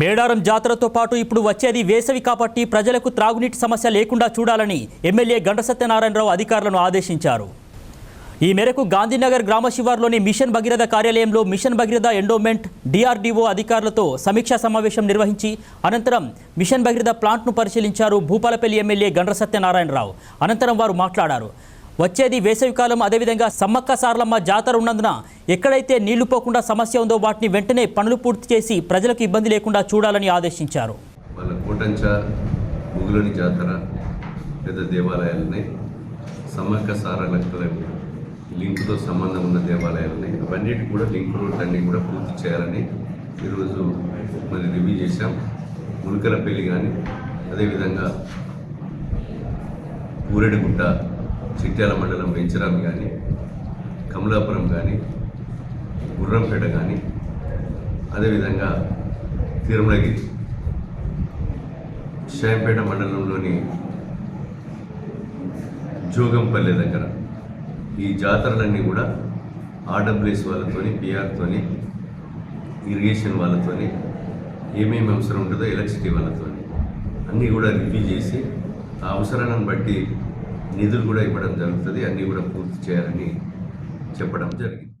మేడారం జాతరతో పాటు ఇప్పుడు వచ్చేది వేసవి కాబట్టి ప్రజలకు త్రాగునీటి సమస్య లేకుండా చూడాలని ఎమ్మెల్యే గంట సత్యనారాయణరావు అధికారులను ఆదేశించారు. ఈ మేరకు గాంధీనగర్ గ్రామ శివార్లోని మిషన్ భగీరథ కార్యాలయంలో మిషన్ భగీరథ ఎండోమెంట్ డిఆర్డీఓ అధికారులతో సమీక్షా సమావేశం నిర్వహించి అనంతరం మిషన్ భగీరథ ప్లాంట్ను పరిశీలించారు భూపాలపల్లి ఎమ్మెల్యే గండ్ర సత్యనారాయణరావు. అనంతరం వారు మాట్లాడారు. వచ్చేది వేసవికాలం అదేవిధంగా సమ్మక్క సారలమ్మ జాతర ఉన్నందున ఎక్కడైతే నీళ్ళు పోకుండా సమస్య ఉందో వాటిని వెంటనే పనులు పూర్తి చేసి ప్రజలకు ఇబ్బంది లేకుండా చూడాలని ఆదేశించారు. వాళ్ళ కోటంచ ముగులని జాతర పెద్ద దేవాలయాలు ఉన్నాయి సమ్మక్క సారలక్కల లింకుతో సంబంధం ఉన్న దేవాలయాలు ఉన్నాయి కూడా లింక్ రోడ్ అన్ని కూడా పూర్తి చేయాలని ఈరోజు మరి రివ్యూ చేశాం. ములకలపల్లి కానీ అదేవిధంగా ఊరెడిగుట్ట చిట్యాల మండలం వెంచరాం కానీ కమలాపురం కానీ గుర్రంపేట కానీ అదేవిధంగా తిరుమలగిరి షాయంపేట మండలంలోని జోగంపల్లె దగ్గర ఈ జాతరలన్నీ కూడా ఆర్డబ్ల్యూఎస్ వాళ్ళతోని పిఆర్తోని ఇరిగేషన్ వాళ్ళతోని ఏమేమి అవసరం ఉంటుందో ఎలక్ట్రిసిటీ వాళ్ళతోని అన్నీ కూడా రివ్యూ చేసి ఆ అవసరాలను బట్టి నిధులు కూడా ఇవ్వడం జరుగుతుంది అన్నీ కూడా పూర్తి చేయాలని చెప్పడం జరిగింది.